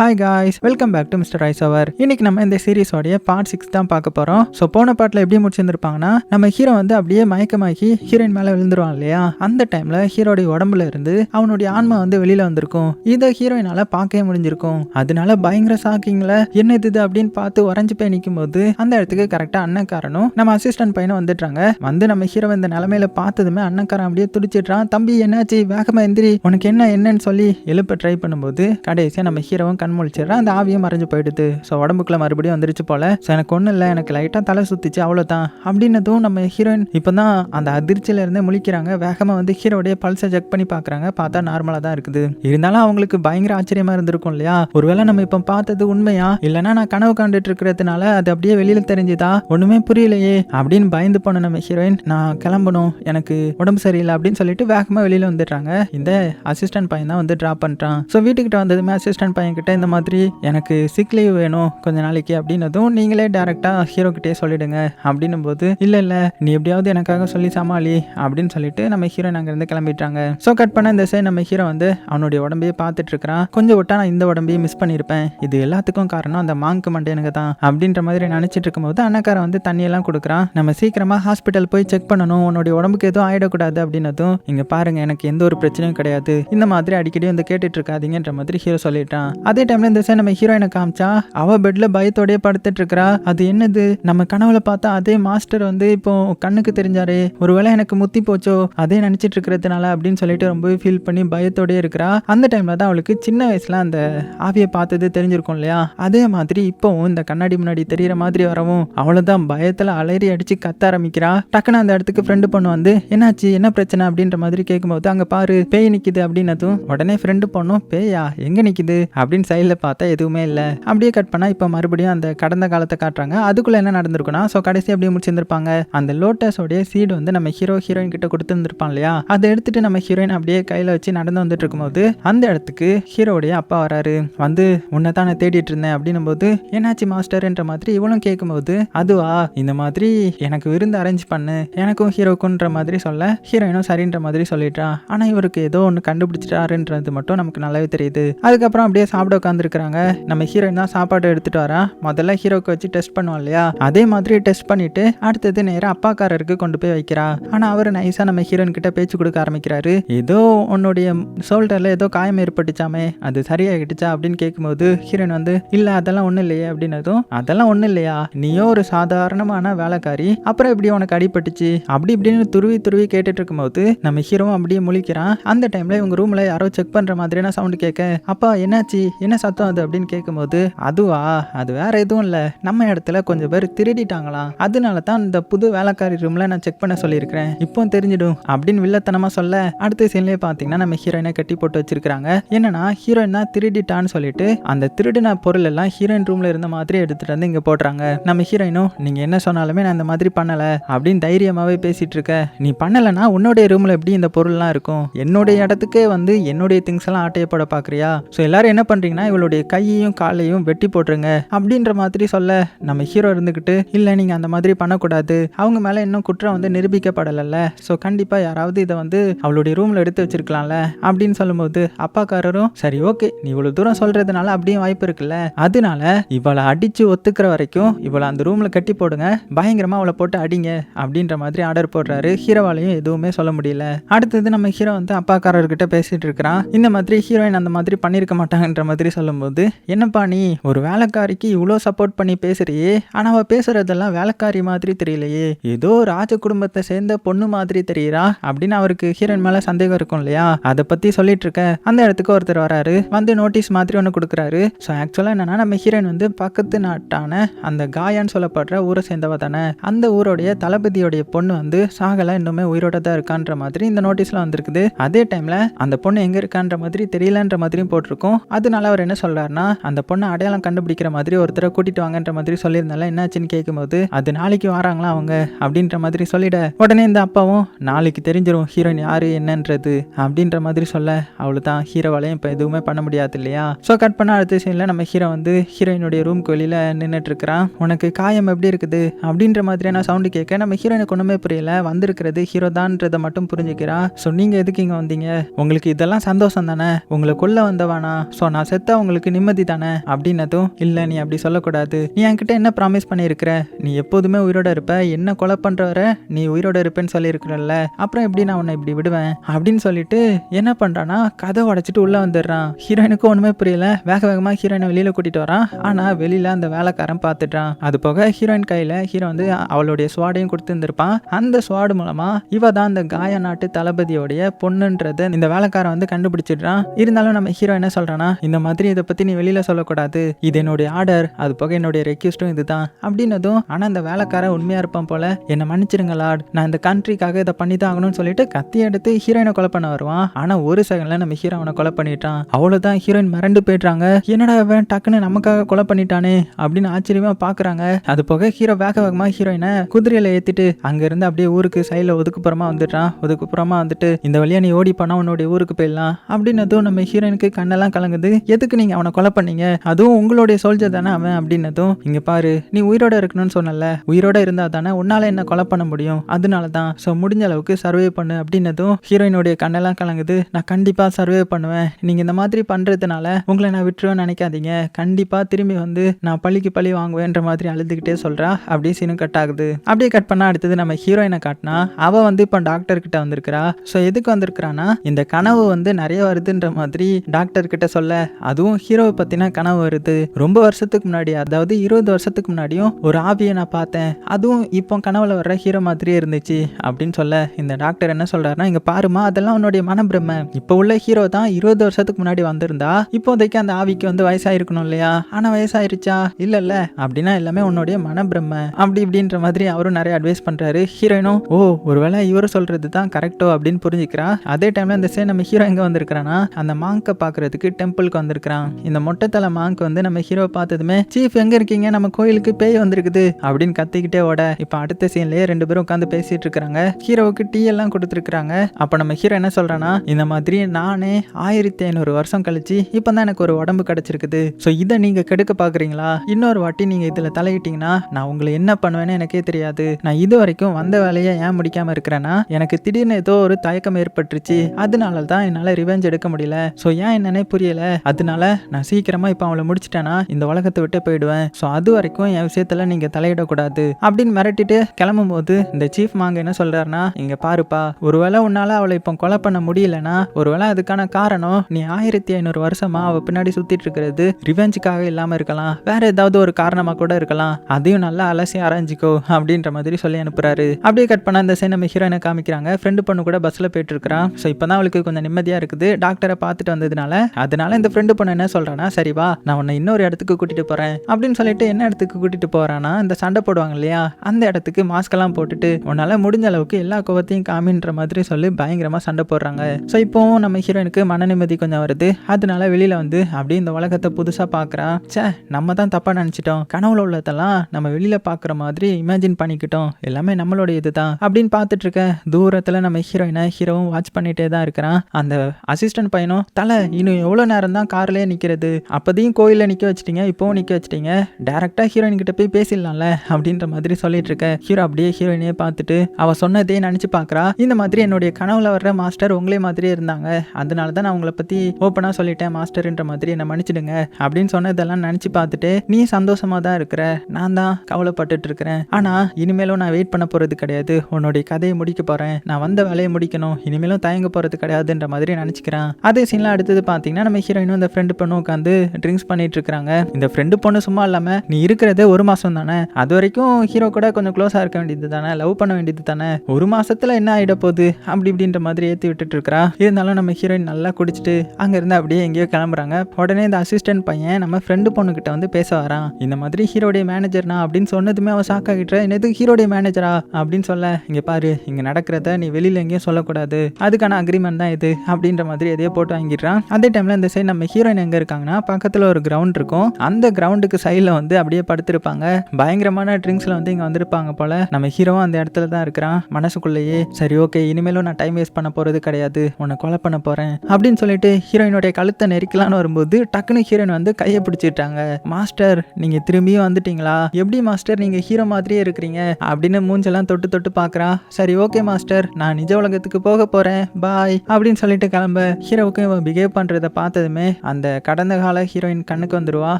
Hi guys welcome back to Mister Rice அவர் இன்னைக்கு நம்ம இந்த சீரிஸோடைய பார்ட் சிக்ஸ் தான் பார்க்க போறோம். ஸோ போன பாட்டில் எப்படி முடிச்சிருந்திருப்பாங்கன்னா நம்ம ஹீரோ வந்து அப்படியே மயக்கமாக்கி ஹீரோயின் மேலே விழுந்துருவான் இல்லையா? அந்த டைம்ல ஹீரோடைய உடம்புல இருந்து அவனுடைய ஆன்மா வந்து வெளியில வந்திருக்கும். இதை ஹீரோயினால பார்க்கவே முடிஞ்சிருக்கும். அதனால பயங்கர ஷாக்கிங்ல என்ன இது அப்படின்னு பார்த்து உறைஞ்சு போய் நிற்கும் போது அந்த இடத்துக்கு கரெக்டாக அண்ணக்காரனும் நம்ம அசிஸ்டன்ட் பையனும் வந்துடுறாங்க. வந்து நம்ம ஹீரோ இந்த நிலமையில பார்த்ததுமே அண்ணக்காரன் அப்படியே துடிச்சிடுறான். தம்பி என்னாச்சு? வேகமா எந்திரி. உனக்கு என்ன என்னன்னு சொல்லி எழுப்ப ட்ரை பண்ணும்போது கடைசியாக நம்ம ஹீரோவும் கண் அந்த ஆவியும் மறைஞ்சு போயிடுது. ஸோ உடம்புக்குள்ள மறுபடியும் வந்துருச்சு போல. ஸோ எனக்கு ஒன்றும் இல்லை. எனக்கு லைட்டாக தலை சுத்திச்சு அவ்வளோதான் அப்படின்னதும் நம்ம ஹீரோயின் இப்போ தான் அந்த அதிர்ச்சியில இருந்தே முழிக்கிறாங்க. வேகமாக வந்து ஹீரோடைய பல்ஸை செக் பண்ணி பார்க்குறாங்க. பார்த்தா நார்மலாக தான் இருக்குது. இருந்தாலும் அவங்களுக்கு பயங்கர ஆச்சரியமாக இருந்திருக்கும் இல்லையா? ஒருவேளை நம்ம இப்போ பார்த்தது உண்மையா? இல்லைன்னா நான் கனவு காண்டுட்டு இருக்கிறதுனால அது அப்படியே வெளியில் தெரிஞ்சுதா? ஒன்றுமே புரியலையே. அப்படின்னு பயந்து போன நம்ம ஹீரோயின் நான் கிளம்பணும். எனக்கு உடம்பு சரியில்லை. அப்படின்னு சொல்லிட்டு வேகமாக வெளியில் வந்துடுறாங்க. இந்த அசிஸ்டன்ட் பையன் தான் வந்து ட்ராப் பண்ணுறான் ஸோ வீட்டுக்கிட்ட வந்ததுமே அசிஸ்டன்ட் பையன் கிட்ட இந்த மாதிரி எனக்கு சிக் லீவ் வேணும் கொஞ்ச நாளைக்கு அப்படின்னதும் நீங்களே டேரெக்டாக ஹீரோ கிட்டே சொல்லிடுங்க. அப்படின்னும் போது இல்லை இல்லை நீ எப்படியாவது எனக்காக சொல்லி சமாளி அப்படின்னு சொல்லிட்டு நம்ம ஹீரோ அங்கேருந்து கிளம்பிட்டாங்க ஸோ கட் பண்ண இந்த சைடு நம்ம ஹீரோ வந்து அவனுடைய உடம்பையே பார்த்துட்டு இருக்கிறான். கொஞ்சம் விட்டா நான் இந்த உடம்பையும் மிஸ் பண்ணியிருப்பேன் இது எல்லாத்துக்கும் காரணம் அந்த மாங்கு மண்டையனுக்கு தான் அப்படின்ற மாதிரி நினச்சிட்டு இருக்கும்போது அண்ணக்காரன் வந்து தண்ணியெல்லாம் கொடுக்குறான். நம்ம சீக்கிரமாக ஹாஸ்பிட்டல் போய் செக் பண்ணணும். உன்னுடைய உடம்புக்கு எதுவும் ஆயிடக்கூடாது அப்படின்னதும் இங்கே பாருங்க எனக்கு எந்த ஒரு பிரச்சனையும் கிடையாது. இந்த மாதிரி அடிக்கடி வந்து கேட்டுட்டு இருக்காதீங்கன்ற மாதிரி ஹீரோ சொல்லிட்டான் அதே அதே டைம்ல இந்த சைடு நம்ம ஹீரோயினை காமிச்சா அவ பெட்ல பயத்தோடய படுத்துட்டு இருக்கிறா அது என்னது? நம்ம கனவுல பார்த்தா அதே மாஸ்டர் வந்து இப்போ கண்ணுக்கு தெரிஞ்சாரே. ஒருவேளை எனக்கு முத்தி போச்சோ? அதே நினைச்சிட்டு இருக்கிறதுனால அப்படின்னு சொல்லிட்டு ரொம்பவே ஃபீல் பண்ணி பயத்தோடயே இருக்கிறா. அந்த டைம்ல தான் அவளுக்கு சின்ன வயசுல அந்த ஆவியை பார்த்தது தெரிஞ்சிருக்கும் இல்லையா? அதே மாதிரி இப்போவும் இந்த கண்ணாடி முன்னாடி தெரியற மாதிரி வரவும் அவ்வளவுதான் பயத்துல அலறி அடிச்சு கத்த ஆரம்பிக்கிறா. டக்குன்னு அந்த இடத்துக்கு ஃப்ரெண்டு பொண்ணு வந்து என்னாச்சு? என்ன பிரச்சனை? அப்படின்ற மாதிரி கேட்கும்போது அங்க பாரு பேய் நிக்குது அப்படின்னதும் உடனே ஃப்ரெண்டு பொண்ணும் பேயா? எங்க நிக்குது? அப்படின்னு சைடில் பார்த்தா எதுவுமே இல்லை. அப்படியே கட் பண்ணால் இப்போ மறுபடியும் அந்த கடந்த காலத்தை காட்டுறாங்க. அதுக்குள்ளே என்ன நடந்திருக்குன்னா ஸோ கடைசி அப்படியே முடிச்சிருந்திருப்பாங்க. அந்த லோட்டஸோடைய சீடு வந்து நம்ம ஹீரோ ஹீரோயின் கிட்ட கொடுத்துருந்துருப்பான் இல்லையா? அதை எடுத்துட்டு நம்ம ஹீரோயின் அப்படியே கையில் வச்சு நடந்து வந்துட்டு இருக்கும்போது அந்த இடத்துக்கு ஹீரோடைய அப்பா வராரு. வந்து உன்னை தான் நான் தேடிட்டு இருந்தேன் அப்படின்னும் போது என்னாச்சு மாஸ்டர்ன்ற மாதிரி இவளும் கேட்கும்போது அதுவா? இந்த மாதிரி எனக்கு விருந்து அரேஞ்ச் பண்ணு. எனக்கும் ஹீரோக்குன்ற மாதிரி சொல்ல ஹீரோயினும் சரின்ற மாதிரி சொல்லிட்டா. ஆனால் இவருக்கு ஏதோ ஒன்று கண்டுபிடிச்சிட்டாருன்றது மட்டும் நமக்கு நல்லாவே தெரியுது. அதுக்கப்புறம் அப்படியே சாப்பிட உட்காந்துருக்குறாங்க நம்ம ஹீரோயின் தான் சாப்பாடு எடுத்துகிட்டு வரா? முதல்ல ஹீரோக்கு வச்சு டெஸ்ட் பண்ணுவோம் இல்லையா? அதே மாதிரி டெஸ்ட் பண்ணிட்டு அடுத்தது நேராக அப்பாக்காரருக்கு கொண்டு போய் வைக்கிறா. ஆனால் அவர் நைஸாக நம்ம ஹீரோயின் கிட்ட பேச்சு கொடுக்க ஆரம்பிக்கிறாரு. ஏதோ உன்னுடைய ஷோல்டரில் ஏதோ காயம் ஏற்பட்டுச்சாமே அது சரியாகிடுச்சா அப்படின்னு கேட்கும்போது ஹீரோயின் வந்து இல்லை அதெல்லாம் ஒன்றும் இல்லையே அப்படின்னதும் அதெல்லாம் ஒன்றும் இல்லையா? நீயோ ஒரு சாதாரணமான வேலைக்காரி. அப்புறம் எப்படி உனக்கு அடிபட்டுச்சு? அப்படி இப்படின்னு துருவி துருவி கேட்டுட்டு இருக்கும்போது நம்ம ஹீரோவும் அப்படியே முழிக்கிறான். அந்த டைம்ல இவங்க ரூம்ல யாரோ செக் பண்ற மாதிரியான சவுண்ட் கேட்க அப்பா என்னாச்சு? என்ன சத்தம் அது அப்படின்னு கேட்கும்போது அதுவா? அது வேற எதுவும் இல்லை. நம்ம இடத்துல கொஞ்சம் பேர் திருடிட்டாங்களாம் அதனால தான் இந்த புது வேலைக்காரி ரூம்ல நான் செக் பண்ண சொல்லியிருக்கிறேன். இப்போ தெரிஞ்சிடும் அப்படின்னு வில்லத்தனமா சொல்ல அடுத்த சீன்லயே பாத்தீங்கன்னா நம்ம ஹீரோயினை கட்டி போட்டு வச்சிருக்காங்க என்னன்னா ஹீரோயின் தான் திருடிட்டான்னு சொல்லிட்டு அந்த திருடின பொருள் எல்லாம் ஹீரோயின் ரூம்ல இருந்த மாதிரி எடுத்துட்டு வந்து இங்க போடுறாங்க நம்ம ஹீரோயினும் நீங்க என்ன சொன்னாலுமே நான் இந்த மாதிரி பண்ணல அப்படின்னு தைரியமாவே பேசிட்டு இருக்க. நீ பண்ணலைன்னா உன்னுடைய ரூம்ல எப்படி இந்த பொருள்லாம் இருக்கும்? என்னுடைய இடத்துக்கே வந்து என்னுடைய திங்ஸ் எல்லாம் ஆட்டையப்பட போட பாக்குறியா? ஸோ எல்லாரும் என்ன பண்றீங்கன்னா இவளுடைய கையையும் காலையும் வெட்டி போட்டுருங்க அப்படின்ற மாதிரி சொல்ல நம்ம ஹீரோ இருந்துக்கிட்டு இல்லை நீங்க அந்த மாதிரி பண்ணக்கூடாது. அவங்க மேல இன்னும் குற்றம் வந்து நிரூபிக்கப்படலைல்ல. ஸோ கண்டிப்பா யாராவது இதை வந்து அவளுடைய ரூம்ல எடுத்து வச்சிருக்கலாம்ல அப்படின்னு சொல்லும்போது அப்பாக்காரரும் சரி ஓகே. நீ இவ்வளவு தூரம் சொல்றதுனால அப்படியும் வாய்ப்பு இருக்குல்ல. அதனால இவளை அடிச்சு ஒத்துக்கிற வரைக்கும் இவளை அந்த ரூம்ல கட்டி போடுங்க. பயங்கரமா அவளை போட்டு அடிங்க அப்படின்ற மாதிரி ஆர்டர் போடுறாரு. ஹீரோவாலையும் எதுவுமே சொல்ல முடியல. அடுத்தது நம்ம ஹீரோ வந்து அப்பாக்காரர்கிட்ட பேசிட்டு இருக்கிறான். இந்த மாதிரி ஹீரோயின் அந்த மாதிரி பண்ணியிருக்க மாட்டாங்கன்ற மாதிரி சொல்லும்போது என்னப்பா நீ ஒரு வேலைக்காரிக்கு இவ்வளோ சப்போர்ட் பண்ணி பேசுறியே? ஆனால் அவள் பேசுறதெல்லாம் வேலைக்காரி மாதிரி தெரியலையே. ஏதோ ராஜ குடும்பத்தை சேர்ந்த பொண்ணு மாதிரி தெரியுறா? அப்படின்னு அவருக்கு ஹீரன் மேல சந்தேகம் இருக்கும் இல்லையா? அதை பற்றி சொல்லிட்டு இருக்க அந்த இடத்துக்கு ஒருத்தர் வராரு. வந்து நோட்டீஸ் மாதிரி ஒன்று கொடுக்குறாரு. ஸோ ஆக்சுவலாக என்னன்னா நம்ம ஹீரன் வந்து பக்கத்து நாட்டான அந்த காயான்னு சொல்லப்படுற ஊரை சேர்ந்தவ தானே. அந்த ஊருடைய தளபதியோடைய பொண்ணு வந்து சாகலை இன்னுமே உயிரோட தான் இருக்கான்ற மாதிரி இந்த நோட்டீஸ்ல வந்திருக்குது. அதே டைம்ல அந்த பொண்ணு எங்க இருக்கான்ற மாதிரி தெரியலன்ற மாதிரியும் போட்டிருக்கும். அதனால அவர் என்ன சொல்றாருன்னா அந்த பொண்ணை அடையாளம் கண்டுபிடிக்கிற மாதிரி ஒருத்தரை கூட்டிட்டு வாங்கன்ற மாதிரி சொல்லியிருந்தால என்னாச்சுன்னு கேட்கும்போது அது நாளைக்கு வராங்களா அவங்க? அப்படின்ற மாதிரி சொல்லிட உடனே இந்த அப்பாவும் நாளைக்கு தெரிஞ்சிடும் ஹீரோயின் யாரு என்னன்றது? அப்படின்ற மாதிரி சொல்ல அவளு தான் ஹீரோவாலையும் இப்போ எதுவுமே பண்ண முடியாது இல்லையா? ஸோ கட் பண்ண அடுத்த சீனில் நம்ம ஹீரோ வந்து ஹீரோயினுடைய ரூம்க்கு வெளியில் நின்றுட்டு இருக்கிறான் உனக்கு காயம் எப்படி இருக்குது? அப்படின்ற மாதிரியான சவுண்டு கேட்க நம்ம ஹீரோயினுக்கு ஒன்றுமே புரியல. வந்திருக்கிறது ஹீரோ தான்றதை மட்டும் புரிஞ்சுக்கிறா. ஸோ நீங்கள் எதுக்கு இங்கே வந்தீங்க? உங்களுக்கு இதெல்லாம் சந்தோஷம் தானே? உங்களை வந்தவானா? ஸோ நான் செத்த செத்தா உங்களுக்கு நிம்மதி தானே? அப்படின்னதும் இல்லை நீ அப்படி சொல்லக்கூடாது. நீ என்கிட்ட என்ன ப்ராமிஸ் பண்ணியிருக்கிற? நீ எப்போதுமே உயிரோட இருப்ப. என்ன கொலை பண்ணுற வரை நீ உயிரோட இருப்பேன்னு சொல்லியிருக்கிறல்ல. அப்புறம் எப்படி நான் உன்னை இப்படி விடுவேன்? அப்படின்னு சொல்லிட்டு என்ன பண்ணுறான்னா கதை உடைச்சிட்டு உள்ளே வந்துடுறான். ஹீரோயினுக்கு ஒன்றுமே புரியல. வேக வேகமாக ஹீரோயினை வெளியில் கூட்டிகிட்டு வரான். ஆனால் வெளியில் அந்த வேலைக்காரன் பார்த்துட்டான் அது போக ஹீரோயின் கையில் ஹீரோ வந்து அவளுடைய ஸ்வாடையும் கொடுத்துருந்துருப்பான். அந்த ஸ்வாடு மூலமாக இவ தான் அந்த காய நாட்டு தளபதியோடைய பொண்ணுன்றதை இந்த வேலைக்காரன் வந்து கண்டுபிடிச்சிடுறான். இருந்தாலும் நம்ம ஹீரோ என்ன சொல்கிறான்னா இந்த மாதிரி இதை பற்றி நீ வெளியில் சொல்லக்கூடாது. இது என்னுடைய ஆர்டர் அது போக என்னுடைய ரெக்யூஸ்டும் இதுதான் அப்படின்னதும் ஆனால் அந்த வேலைக்காரன் உண்மையாக இருப்பான் போல என்னை மன்னிச்சிருங்க லார்ட் நான் இந்த கண்ட்ரிக்காக இதை பண்ணி தான் ஆகணும்னு சொல்லிட்டு கத்தி எடுத்து ஹீரோயினை கொலை பண்ண வருவான். ஆனால் ஒரு செகண்ட்ல நம்ம ஹீரோ அவனை கொலை பண்ணிட்டான். அவ்வளோதான் ஹீரோயின் மறந்து போயிடுறாங்க. என்னடா இவன் டக்குன்னு நமக்காக கொலை பண்ணிட்டானே? அப்படின்னு ஆச்சரியமா பாக்குறாங்க. அது போக ஹீரோ வேக வேகமாக ஹீரோயினை குதிரையில ஏத்திட்டு அங்கேருந்து அப்படியே ஊருக்கு சைடில் ஒதுக்குப்புறமா வந்துட்டான் ஒதுக்குப்புறமா வந்துட்டு இந்த வழியா நீ ஓடி போனா உன்னுடைய ஊருக்கு போயிடலாம். அப்படின்னதும் நம்ம ஹீரோயினுக்கு கண்ணெல்லாம் கலங்குது. எதுக்கு நீங்க அவனை கொலை பண்ணீங்க? அதுவும் உங்களுடைய சோல்ஜர் தானே அவன் அப்படின்னதும் இங்க பாரு நீ உயிரோட இருக்கணும்னு சொன்னல உயிரோட இருந்தா தானே உன்னால என்ன கொலை பண்ண முடியும்? அதனால தான். ஸோ முடிஞ்ச அளவுக்கு சர்வே பண்ணு அப்படின்னதும் ஹீரோயினுடைய கண்ணெல்லாம் கலங்குது. நான் கண்டிப்பா சர்வே பண்ணுவேன். நீங்க இந்த மாதிரி பண்றதுனால உங்களை நான் விட்டுருவேன்னு நினைக்காதீங்க. கண்டிப்பா திரும்பி வந்து நான் பழிக்கு பழி வாங்குவேன்ற மாதிரி அழுதுகிட்டே சொல்றா. அப்படியே சீனும் கட் ஆகுது. அப்படியே கட் பண்ணா அடுத்தது நம்ம ஹீரோயினை காட்டினா அவ வந்து இப்போ டாக்டர் கிட்ட வந்திருக்கிறா. ஸோ எதுக்கு வந்திருக்கிறான்னா இந்த கனவு வந்து நிறைய வருதுன்ற மாதிரி டாக்டர் கிட்ட சொல்ல அதுவும் ஹீரோவை பத்தின கனவு வருது. ரொம்ப வருஷத்துக்கு முன்னாடி அதாவது இருபது வருஷத்துக்கு முன்னாடியும் ஒரு ஆவியை நான் பார்த்தேன். அதுவும் இப்போ கனவுல வர்ற ஹீரோ மாதிரியே இருந்துச்சு அப்படின்னு சொல்ல இந்த டாக்டர் என்ன சொல்றாருன்னா இங்க பாருமா அதெல்லாம் உன்னுடைய மனப்பிரமை. இப்போ உள்ள ஹீரோ தான் இருபது வருஷத்துக்கு முன்னாடி வந்திருந்தா இப்போதைக்கு அந்த ஆவிக்கு வந்து வயசாயிருக்கணும் இல்லையா? ஆனா வயசாயிருச்சா? இல்ல இல்ல அப்படின்னா எல்லாமே உன்னுடைய மனப்பிரமை. அப்படி இப்படின்ற மாதிரி அவரும் நிறைய அட்வைஸ் பண்றாரு. ஹீரோயினும் ஓ ஒருவேளை இவர் சொல்றது தான் கரெக்டோ அப்படின்னு புரிஞ்சுக்கிறா. அதே டைம்ல இந்த சே நம்ம ஹீரோ எங்க வந்திருக்கிறானா அந்த மாங்கை பாக்குறதுக்கு டெம்பிளுக்கு இருக்கிறான் இந்த மொட்டைத்தலை மாங்க் வந்து நம்ம ஹீரோ பார்த்ததுமே சீஃப் எங்க இருக்கீங்க? நம்ம கோயிலுக்கு பேய் வந்திருக்குது. அப்படின்னு கத்திக்கிட்டே ஓட இப்போ அடுத்த சீன்லயே ரெண்டு பேரும் உட்காந்து பேசிட்டு இருக்காங்க ஹீரோவுக்கு டீ எல்லாம் கொடுத்துருக்காங்க அப்ப நம்ம ஹீரோ என்ன சொல்றானா இந்த மாதிரி நானே ஆயிரத்தி ஐநூறு வருஷம் கழிச்சு இப்போ தான் எனக்கு ஒரு உடம்பு கிடைச்சிருக்குது. ஸோ இதை நீங்க கெடுக்க பாக்குறீங்களா? இன்னொரு வாட்டி நீங்க இதுல தலையிட்டீங்கன்னா நான் உங்களை என்ன பண்ணுவேன்னு எனக்கே தெரியாது. நான் இது வரைக்கும் வந்த வேலையை ஏன் முடிக்காம இருக்கிறேன்னா எனக்கு திடீர்னு ஏதோ ஒரு தயக்கம் ஏற்பட்டுருச்சு. அதனால தான் என்னால் ரிவெஞ்ச் எடுக்க முடியல. ஸோ ஏன் என்னன்னே புரியல. அதனால நான் சீக்கிரமா இப்போ அவளை முடிச்சிட்டேன்னா இந்த உலகத்தை விட்டு போயிடுவேன். ஸோ அது வரைக்கும் என் விஷயத்துல நீங்க தலையிடக்கூடாது. அப்படின்னு மிரட்டிட்டு கிளம்பும் போது இந்த சீஃப் மாங்க என்ன சொல்றாருன்னா இங்க பாருப்பா ஒருவேளை உன்னால அவளை இப்போ கொலை பண்ண முடியலன்னா ஒருவேளை அதுக்கான காரணம் நீ ஆயிரத்தி ஐநூறு வருஷமா அவ பின்னாடி சுத்திட்டு இருக்கிறது ரிவெஞ்சுக்காக இல்லாம இருக்கலாம். வேற ஏதாவது ஒரு காரணமா கூட இருக்கலாம். அதையும் நல்லா அலசி ஆராய்ஞ்சிக்கோ அப்படின்ற மாதிரி சொல்லி அனுப்புறாரு. அப்படியே கட் பண்ண அந்த சைன் நம்ம ஹீரோயினை காமிக்கிறாங்க. ஃப்ரெண்டு பொண்ணு கூட பஸ்ல போயிட்டு இருக்கிறான். ஸோ இப்பதான் அவளுக்கு கொஞ்சம் நிம்மதியா இருக்குது. டாக்டரை பார்த்துட்டு வந்ததுனால அதனால இந்த ஃப்ரெண்டு பொண்ணு என்ன சொல்றானா சரி வா நான் உன்னை இன்னொரு இடத்துக்கு கூட்டிட்டு போறேன். அப்படின்னு சொல்லிட்டு என்ன இடத்துக்கு கூட்டிட்டு போறானா இந்த சண்டை போடுவாங்க இல்லையா அந்த இடத்துக்கு மாஸ்க் எல்லாம் போட்டுட்டு உன்னால முடிஞ்ச அளவுக்கு எல்லா கோவத்தையும் காமின்ற மாதிரி சொல்லி பயங்கரமா சண்டை போடுறாங்க. ஸோ இப்போவும் நம்ம ஹீரோயினுக்கு மன நிம்மதி கொஞ்சம் வருது. அதனால வெளியில வந்து அப்படியே இந்த உலகத்தை புதுசா பாக்குறா. ச்சே நம்ம தான் தப்பா நினைச்சிட்டோம். கனவுல உள்ளதெல்லாம் நம்ம வெளியில பாக்குற மாதிரி இமேஜின் பண்ணிக்கிட்டோம். எல்லாமே நம்மளோட இதுதான் அப்படின்னு பார்த்துட்டு இருக்க தூரத்துல நம்ம ஹீரோயினை ஹீரோவும் வாட்ச் பண்ணிட்டே தான் இருக்கிறான். அந்த அசிஸ்டன்ட் பையனும் தலை இன்னும் எவ்வளோ நேரம் தான் கார் கார்லயே நிற்கிறது அப்போதையும் கோயிலில் நிற்க வச்சிட்டீங்க இப்போவும் நிற்க வச்சிட்டீங்க. டேரெக்டாக ஹீரோயின் கிட்ட போய் பேசிடலாம்ல அப்படின்ற மாதிரி சொல்லிட்டு இருக்க. ஹீரோ அப்படியே ஹீரோயினே பார்த்துட்டு அவள் சொன்னதே நினச்சி பார்க்கறா இந்த மாதிரி என்னுடைய கனவுல வர்ற மாஸ்டர் உங்களே மாதிரியே இருந்தாங்க. அதனால தான் நான் உங்களை பற்றி ஓப்பனாக சொல்லிட்டேன் மாஸ்டர்ன்ற மாதிரி. என்னை மன்னிச்சிடுங்க அப்படின்னு சொன்னதெல்லாம் நினச்சி பார்த்துட்டு நீ சந்தோஷமாக தான் இருக்கிற. நான் தான் கவலைப்பட்டுட்டு இருக்கிறேன். ஆனால் இனிமேலும் நான் வெயிட் பண்ண போகிறது கிடையாது. உன்னுடைய கதையை முடிக்க போகிறேன் நான் வந்த வேலையை முடிக்கணும். இனிமேலும் தயங்க போகிறது கிடையாதுன்ற மாதிரி நினச்சிக்கிறேன். அதே சீனில் அடுத்தது பார்த்தீங்கன்னா நம்ம ஹீரோயினும் இந்த ஃப்ரெண்டு பொண்ணும் உட்காந்து ட்ரிங்க்ஸ் பண்ணிட்டு இருக்காங்க இந்த ஃப்ரெண்டு பொண்ணு சும்மா இல்லாமல் நீ இருக்கிறதே ஒரு மாதம் தானே? அது வரைக்கும் ஹீரோ கூட கொஞ்சம் க்ளோஸாக இருக்க வேண்டியது தானே? லவ் பண்ண வேண்டியது தானே? ஒரு மாதத்தில் என்ன ஆகிட போகுது? அப்படி இப்படின்ற மாதிரி ஏற்றி விட்டுட்டு இருக்கிறா இருந்தாலும் நம்ம ஹீரோயின் நல்லா குடிச்சிட்டு அங்கேருந்து அப்படியே எங்கேயோ கிளம்புறாங்க. உடனே இந்த அசிஸ்டன்ட் பையன் நம்ம ஃப்ரெண்டு பொண்ணுக்கிட்ட வந்து பேச வரான். இந்த மாதிரி ஹீரோடைய மேனேஜர்னா அப்படின்னு சொன்னதுமே அவன் ஷாக் ஆகிட்டு என்னது ஹீரோடைய மேனேஜரா அப்படின்னு சொல்ல இங்கே பாரு இங்கே நடக்கிறத நீ வெளியில் எங்கேயும் சொல்லக்கூடாது. அதுக்கான அக்ரிமெண்ட் தான் இது அப்படின்ற மாதிரி எதையோ போட்டு வாங்கிடுறான். அதே டைமில் இந்த சைடு நம்ம ஹீரோ ஹீரோயின் எங்க இருக்காங்கன்னா பக்கத்தில் ஒரு கிரவுண்ட் இருக்கும். அந்த கிரவுண்டுக்கு சைடில் வந்து அப்படியே படுத்திருப்பாங்க. பயங்கரமான ட்ரிங்க்ஸில் வந்து இங்கே வந்திருப்பாங்க போல. நம்ம ஹீரோவும் அந்த இடத்துல தான் இருக்கிறான். மனசுக்குள்ளேயே சரி ஓகே இனிமேலும் நான் டைம் வேஸ்ட் பண்ண போகிறது கிடையாது. உன்னை கொலை பண்ண போறேன். அப்படின்னு சொல்லிட்டு ஹீரோயினுடைய கழுத்தை நெரிக்கலான்னு வரும்போது டக்குன்னு ஹீரோயின் வந்து கையை பிடிச்சிட்டாங்க. மாஸ்டர் நீங்கள் திரும்பியும் வந்துட்டீங்களா? எப்படி மாஸ்டர் நீங்கள் ஹீரோ மாதிரியே இருக்கிறீங்க? அப்படின்னு மூஞ்செல்லாம் தொட்டு தொட்டு பார்க்குறான் சரி ஓகே மாஸ்டர் நான் நிஜ உலகத்துக்கு போக போறேன். பாய் அப்படின்னு சொல்லிட்டு கிளம்ப. ஹீரோவுக்கு இவன் பிஹேவ் பண்ணுறதை பார்த்ததுமே அந்த கடந்த கால ஹீரோயின் கண்ணுக்கு வந்துடுவா